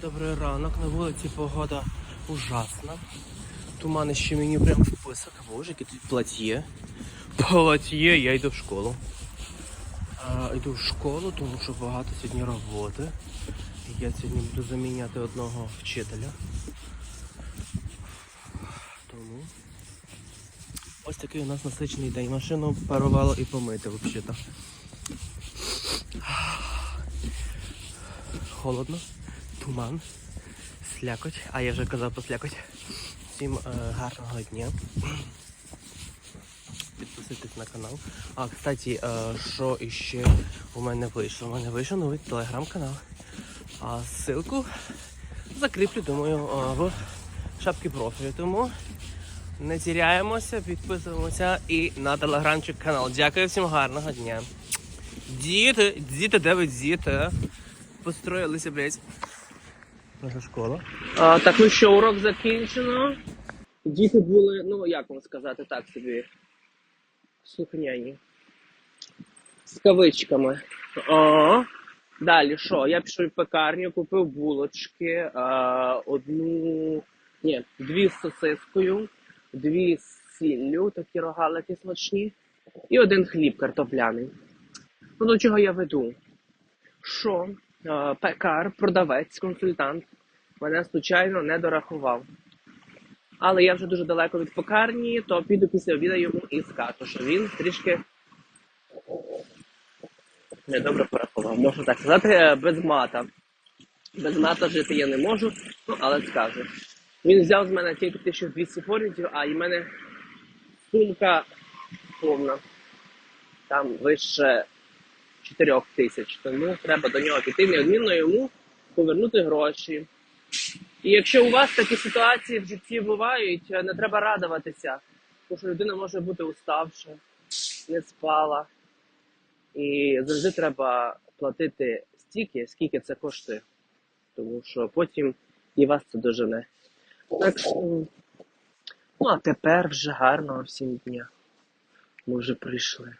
Добрий ранок. На вулиці погода ужасна. Тумани ще мені прям в писок. Боже, яке тут платьє. Платьє, я йду в школу. А, йду в школу, тому що багато сьогодні роботи. Я сьогодні буду заміняти одного вчителя. Тому ось такий у нас насичений день. Машину парувало і помити взагалі-то. Холодно, туман, слякоть, а я вже казав про слякоть. Всім е, гарного дня. Підписуйтесь на канал. А, кстати, е, що іще у мене вийшло? У мене вийшов новий телеграм-канал. А ссылку закріплю, думаю, е, в шапці профілю. Тому не тіряємося, підписуємося і на телеграмчик канал. Дякую всім гарного дня. Діти, діти, де ви діти? Построїлися, блядь. Наша школа. А, так, ну що, урок закінчено. Діти були, ну як вам сказати, так собі. Слухняні. З кавичками. А, далі що? Я пішов в пекарню, купив булочки, а, одну. Ні, дві з сосискою, дві з сіллю, такі рогалики смачні, і один хліб картопляний. Ну до чого я веду? Що пекар, продавець, консультант мене случайно не дорахував. Але я вже дуже далеко від пекарні, то піду після обіду йому і скажу, що він трішки недобре порахував. Можна так сказати, е, без мата. Без мата жити я не можу, ну але скажу. Він взяв з мене тільки 1200 форінтів, а і в мене сумка повна. Там вище 4 тисяч. Тому треба до нього піти, неодмінно йому повернути гроші. І якщо у вас такі ситуації в житті бувають, не треба радуватися, тому що людина може бути уставша, не спала. І завжди треба платити стільки, скільки це коштує. Тому що потім і вас це дожене. Так що, ну а тепер вже гарного всім дня. Ми вже прийшли.